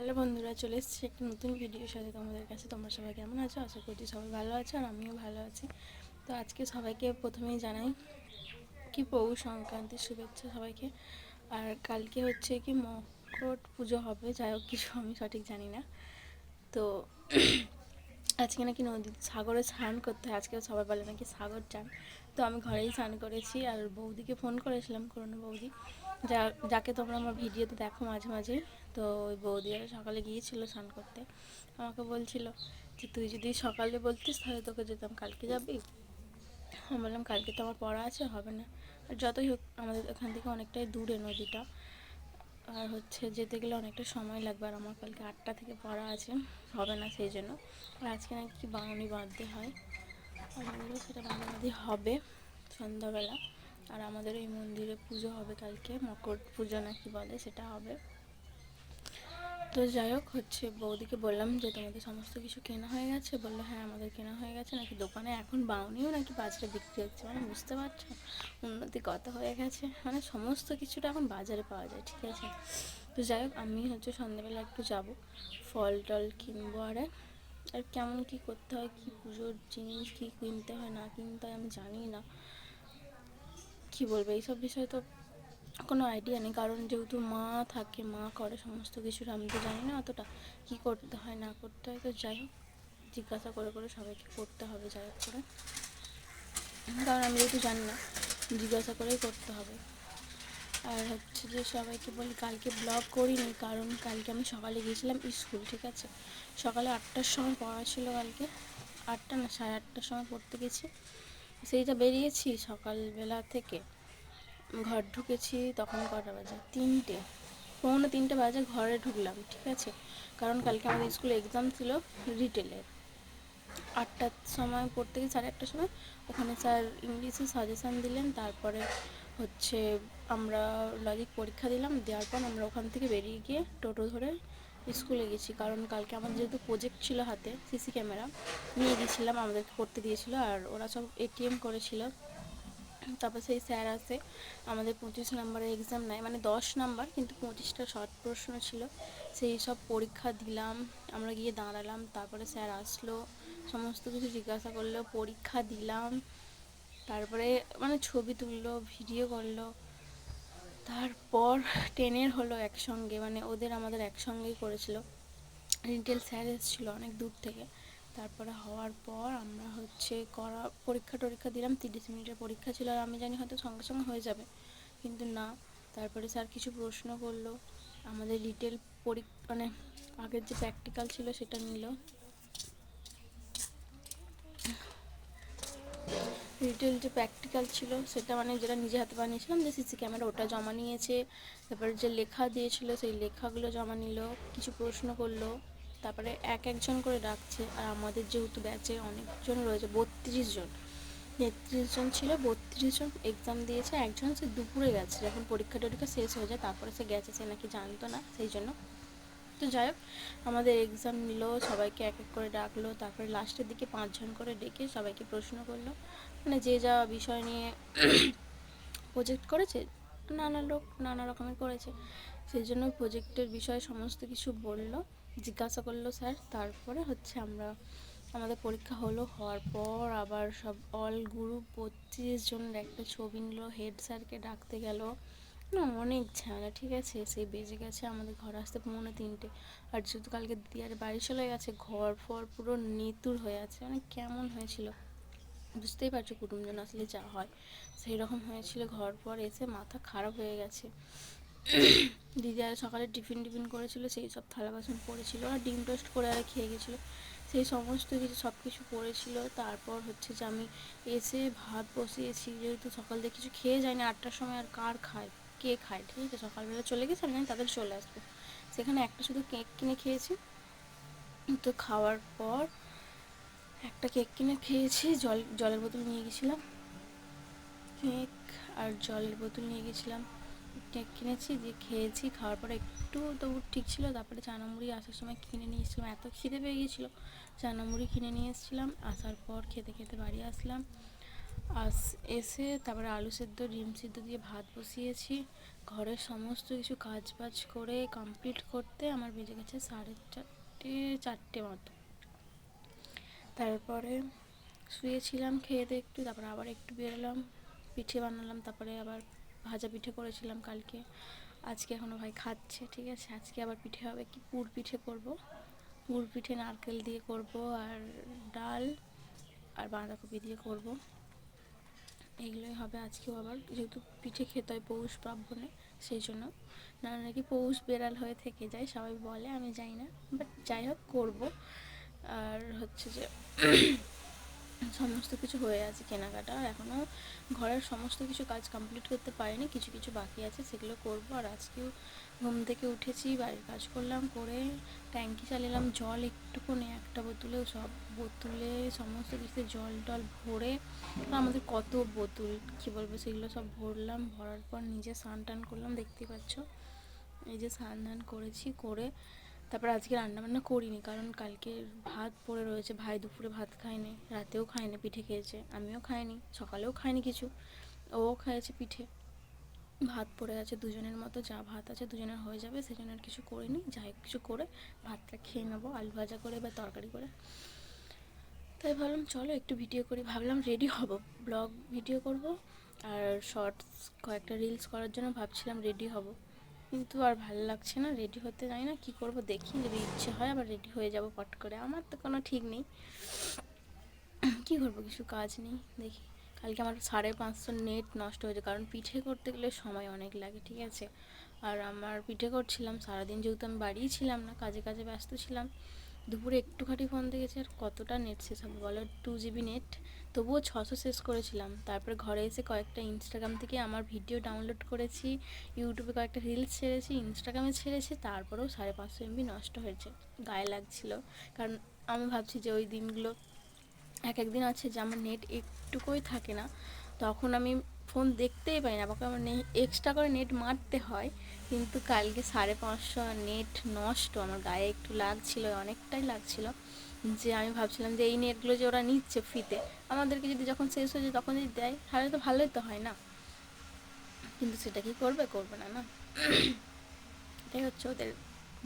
Hello বন্ধুরা, চলে এসেছি একটা নতুন ভিডিওর সাথে তোমাদের কাছে। তোমরা সবাই কেমন আছো? আশা করছি সবাই ভালো আছো আর আমিও ভালো আছি। তো আজকে সবাইকে প্রথমেই জানাই কি পৌষ সংক্রান্তির শুভেচ্ছা সবাইকে। আর কালকে হচ্ছে কি মকট পুজো হবে, যাই হোক, কিছু আমি সঠিক জানি না। তো আজকে নাকি নদী সাগরে স্নান করতে হয়, আজকে সবাই বলে নাকি সাগর চান তো আমি ঘরেই স্নান করেছি আর বৌদিকে ফোন করেছিলাম করোনা বৌদি। যা, যাকে তোমরা আমার ভিডিওতে দেখো মাঝে মাঝে তো ওই বৌদি আর সকালে গিয়েছিল স্নান করতে। আমাকে বলছিল যে, তুই যদি সকালে বলতিস, তাহলে তোকে যেতাম কালকে যাবি? আমি বললাম, কালকে তো আমার পড়া আছে, হবে না। আর যতই হোক, আমাদের এখান থেকে অনেকটাই দূরে নদীটা। আর হচ্ছে যেতে গেলে অনেকটা সময় লাগবে, আর আমার কালকে আটটা থেকে পড়া আছে, হবে না সেই জন্য। আর আজকে নাকি বাউনি বাঁধতে হয়। আর সেটা বাঁধাবাঁধি হবে সন্ধ্যাবেলা। আর আমাদের এই মন্দিরে পুজো হবে কালকে, মকর পুজো নাকি বলে, সেটা হবে। তো যাই হোক, হচ্ছে বৌদিকে বললাম যে তোমাদের সমস্ত কিছু কেনা হয়ে গেছে? বলল হ্যাঁ আমাদের কেনা হয়ে গেছে, নাকি দোকানে এখন বাউনিও নাকি বাজারে বিক্রি হচ্ছে? মানে বুঝতে পারছ, উন্নতি কত হয়ে গেছে। মানে সমস্ত কিছুটা এখন বাজারে পাওয়া যায়, ঠিক আছে? তো যাই হোক, আমি হচ্ছে সন্ধ্যাবেলা একটু যাব, ফল টল কিনবো আর। আর কেমন কি করতে হয়, কি পুজোর জিনিস, কি কিনতে হয়, না কিনতে হয়, আমি জানি না। কি বলব, এইসব বিষয়ে তো কোনো আইডিয়া নেই। কারণ যেহেতু মা থাকে, মা করে সমস্ত কিছু আমি তো জানি না অতটা কী করতে হয়, না করতে হয়। তো যাই হোক, জিজ্ঞাসা করে করে সবাইকে করতে হবে, যাই হোক করে। কারণ আমি যেহেতু জানি না, জিজ্ঞাসা করেই করতে হবে। আর হচ্ছে যে সবাইকে বলি, কালকে ব্লগ করিনি, কারণ কালকে আমি সকালে গিয়েছিলাম স্কুল ঠিক আছে? সকালে আটটার সময় পড়া ছিল কালকে। আটটা না, সাড়ে আটটার সময় পড়তে গেছি। সেইটা বেরিয়েছি সকালবেলা থেকে। ঘর ঢুকেছি তখন কটা বাজে? তিনটে। পৌনে তিনটে বাজে ঘরে ঢুকলাম, ঠিক আছে? কারণ কালকে আমাদের স্কুলে এক্সাম ছিল রিটেলের আটটার সময় পড়তে গিয়ে সাড়ে আটটার সময় ওখানে স্যার ইংলিশে সাজেশান দিলেন, তারপরে হচ্ছে আমরা লজিক পরীক্ষা দিলাম, দেওয়ার পর আমরা ওখান থেকে বেরিয়ে গিয়ে টোটো ধরে স্কুলে গেছি। কারণ কালকে আমার যেহেতু প্রজেক্ট ছিল হাতে সিসি ক্যামেরা নিয়ে গেছিলাম আমাদেরকে করতে দিয়েছিল, আর ওরা সব এটিএম করেছিল। তারপর সেই স্যার আসে আমাদের পঁচিশ নাম্বারের এক্সাম নেয় মানে দশ নাম্বার, কিন্তু পঁচিশটা শর্ট প্রশ্ন ছিল। সেই সব পরীক্ষা দিলাম, আমরা গিয়ে দাঁড়ালাম, তারপরে স্যার আসলো, সমস্ত কিছু জিজ্ঞাসা করল, পরীক্ষা দিলাম, তারপরে মানে ছবি তুললো ভিডিও করল। তারপর টেনের হলো একসঙ্গে মানে ওদের আমাদের একসঙ্গেই করেছিল। রিটেল স্যার এসেছিল অনেক দূর থেকে। তারপরে হওয়ার পর আমরা হচ্ছে করা, পরীক্ষা টরীক্ষা দিলাম, তিরিশ মিনিটের পরীক্ষা ছিল আর আমি জানি হয়তো সঙ্গে সঙ্গে হয়ে যাবে। কিন্তু না, তারপরে স্যার কিছু প্রশ্ন করল, আমাদের রিটেল পরী মানে আগের যে প্র্যাকটিক্যাল ছিল সেটা নিল। রিটেল যে প্র্যাকটিক্যাল ছিল সেটা মানে যেটা নিজে হাতে বানিয়েছিলাম, যে সিসি ক্যামেরা ওটা জমা নিয়েছে, তারপরে যে লেখা দিয়েছিল সেই লেখাগুলো জমা নিল, কিছু প্রশ্ন করল। তারপরে এক একজন করে ডাকছে, আর আমাদের যেহেতু ব্যাচে অনেকজন রয়েছে, বত্রিশ জন। তেত্রিশ জন ছিল, বত্রিশ জন এক্সাম দিয়েছে, একজন সে দুপুরে গেছে, যখন পরীক্ষা টরীক্ষা শেষ হয়ে যায়, তারপরে সে গেছে, সে নাকি জানতো না, সেই জন্য। তো যাই হোক, আমাদের এক্সাম নিল, সবাইকে এক এক করে ডাকলো, তারপরে লাস্টের দিকে পাঁচজন করে ডেকে সবাইকে প্রশ্ন করল। মানে যে যা বিষয় নিয়ে প্রজেক্ট করেছে, নানা লোক, নানা রকমের করেছে। সেই জন্য প্রজেক্টের বিষয়ে সমস্ত কিছু বলল। জিজ্ঞাসা করল, স্যার, তারপরে হচ্ছে আমরা, আমাদের পরীক্ষা হলো, হওয়ার পর আবার সব অল গ্রুপ পঁচিশ জনের একটা ছবি নিল হেড স্যারকে ডাকতে গেল। না, অনেক ঝামেলা, ঠিক আছে? সেই বেজে গেছে, আমাদের ঘর আসতে পৌনে তিনটে। আর যেহেতু কালকে দিদিয়ার বাড়ি চলে গেছে, ঘর ফর পুরো নেতুর হয়ে আছে। মানে কেমন হয়েছিল? বুঝতেই পারছ কুটুমজন আসলে যা হয়। সেই রকম হয়েছিল, ঘর পর এসে মাথা খারাপ হয়ে গেছে। দিদি আর সকালে টিফিন টিফিন করেছিল, সেই সব থালা বাসন পড়েছিল, আর ডিম টোস্ট করে আর খেয়ে গেছিল। সেই সমস্ত কিছু, সব কিছু পড়েছিল। তারপর হচ্ছে যে আমি এসে ভাত বসিয়েছি, যেহেতু সকাল থেকে কিছু খেয়ে যায়নি, আটটার সময় আর কার খায়? কে খায়? ঠিক আছে, সকালবেলা চলে গেছে, আমি জানি তাদের চলে আসব। সেখানে একটা শুধু কেক কিনে খেয়েছি। তো খাওয়ার পর একটা কেক কিনে খেয়েছি, জল, জলের বোতল নিয়ে গেছিলাম। কেক আর জলের বোতল নিয়ে গেছিলাম। কেক কিনেছি দিয়ে খেয়েছি, খাওয়ার পরে একটু তবু ঠিক ছিল। তারপরে চানা মুড়ি আসার সময় কিনে নিয়ে এসেছিলাম। এত খিদে পেয়ে গিয়েছিল। চানা মুড়ি কিনে নিয়ে এসেছিলাম। আসার পর খেতে খেতে বাড়ি আসলাম। আস, এসে তারপরে আলু সেদ্ধ, ডিম সিদ্ধ দিয়ে ভাত বসিয়েছি। ঘরের সমস্ত কিছু কাজ বাজ করে কমপ্লিট করতে আমার বেজে গেছে সাড়ে চারটে চারটে মতো। তারপরে শুয়েছিলাম, খেয়ে দিয়ে একটু, তারপরে আবার একটু বেরোলাম, পিঠে বানালাম, তারপরে আবার ভাজা পিঠে করেছিলাম কালকে। আজকে এখনও ভাই খাচ্ছে, ঠিক আছে? আজকে আবার পিঠে হবে কি? পুর পিঠে করব। পুর পিঠে নারকেল দিয়ে করব আর ডাল আর বাঁধাকপি দিয়ে করব। এগুলোই হবে আজকেও আবার। যেহেতু পিঠে খেতে হয় পৌষ পার্বণে সেই জন্য। না নাকি পৌষ বেড়াল হয়ে থেকে যায়, সবাই বলে, আমি জানি না। বাট যাই হোক, করব। আর হচ্ছে যে সমস্ত কিছু হয়ে আছে কেনাকাটা। আর এখনও ঘরের সমস্ত কিছু কাজ কমপ্লিট করতে পারিনি, কিছু কিছু বাকি আছে, সেগুলো করব। আর আজকেও ঘুম থেকে উঠেছি, বাড়ির কাজ করলাম, করে ট্যাঙ্কি চালিলাম, জল একটুকুনি, একটা বোতলেও সব বোতলে সমস্ত কিছুতে জল টল ভরে আমাদের কত বোতল, কী বলব, সেগুলো সব ভরলাম, ভরার পর নিজে স্নান টান করলাম দেখতে পাচ্ছ। এই যে স্নান টান করেছি, করে তারপর আজকে রান্নাবান্না করিনি, কারণ কালকে ভাত পড়ে রয়েছে, ভাই দুপুরে ভাত খায়নি, রাতেও খায়নি, পিঠে খেয়েছে, আমিও খাইনি সকালেও খাইনি কিছু, ও খেয়েছে পিঠে, ভাত পড়ে আছে দুজনের মতো, যা ভাত আছে দুজনের হয়ে যাবে, সেজন্য আর কিছু করিনি, যাই কিছু করে ভাতটা খেয়ে নেব, আলু ভাজা করে বা তরকারি করে, তাই ভাবলাম চলো একটু ভিডিও করি, ভাবলাম রেডি হব ব্লগ ভিডিও করব, আর শর্টস কয়েকটা রিলস করার জন্য ভাবছিলাম রেডি হব। কিন্তু আর ভালো লাগছে না রেডি হতে যাই না, কি করব দেখি, যদি ইচ্ছে হয় আবার রেডি হয়ে যাব পট করে, আমার তো কোনো ঠিক নেই। কি করব, কিছু কাজ নেই, দেখি। কালকে আমার সাড়ে পাঁচশো নেট নষ্ট হয়েছে, কারণ পিঠে করতে গেলে সময় অনেক লাগে, ঠিক আছে? আর আমার পিঠে করছিলাম, সারাদিন যেহেতু আমি বাড়িই ছিলাম না, কাজে কাজে ব্যস্ত ছিলাম দুপুরে একটুখানি ফোন দেখেছি আর কতটা নেট শেষ হবে বলো? টু জিবি নেট তবুও ছশো শেষ করেছিলাম। তারপরে ঘরে এসে কয়েকটা ইনস্টাগ্রাম থেকে আমার ভিডিও ডাউনলোড করেছি ইউটিউবে কয়েকটা রিলস ছেড়েছি ইনস্টাগ্রামে ছেড়েছি, তারপরেও সাড়ে পাঁচশো এমবি নষ্ট হয়েছে। গায়ে লাগছিল। কারণ আমি ভাবছি যে ওই দিনগুলো এক একদিন আছে যে আমার নেট একটুকুই থাকে না। তখন আমি ফোন দেখতেই পাই না, আমাকে আমার এক্সট্রা করে নেট মারতে হয়, কিন্তু কালকে সাড়ে পাঁচশো নেট নষ্ট, আমার গায়ে একটু লাগছিল, অনেকটাই লাগছিল, যে আমি ভাবছিলাম যে এই নেটগুলো যে ওরা নিচ্ছে ফ্রিতে আমাদেরকে যদি যখন শেষ হয়ে যায় তখন যদি দেয়, তাহলে তো ভালোই তো হয় না। কিন্তু সেটা কি করবে করবে না না? এটাই হচ্ছে ওদের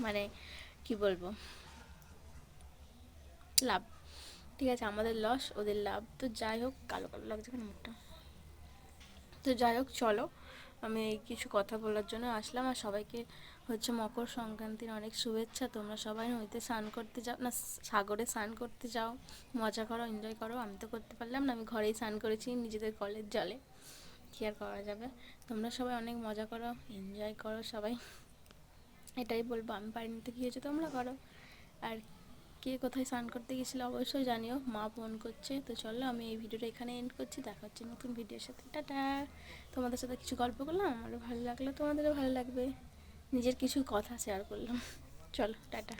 মানে কি বলব? লাভ। ঠিক আছে, আমাদের লস ওদের লাভ, তো যাই হোক, কালো কালো লাগছে কেন মুখটা? তো যাই হোক, চলো। আমি এই কিছু কথা বলার জন্য আসলাম আর সবাইকে হচ্ছে মকর সংক্রান্তির অনেক শুভেচ্ছা। তোমরা সবাই নদীতে স্নান করতে যাও, না, সাগরে স্নান করতে যাও। মজা করো এনজয় করো। আমি তো করতে পারলাম না, আমি ঘরেই স্নান করেছি নিজেদের কলের জলে। কী আর করা যাবে? তোমরা সবাই অনেক মজা করো এনজয় করো সবাই। এটাই বলব, আমি পারিনি তো কী হয়েছে তোমরা করো। আর কে কোথায় স্নান করতে গেছিল অবশ্যই জানিও, মা ফোন করছে। তো চলো আমি এই ভিডিওটা এখানে এন্ড করছি, দেখা হচ্ছে নতুন ভিডিওর সাথে। টাটা! তোমাদের সাথে কিছু গল্প করলাম, আমারও ভালো লাগল, তোমাদেরও ভালো লাগবে। নিজের কিছু কথা শেয়ার করলাম। চলো, টাটা!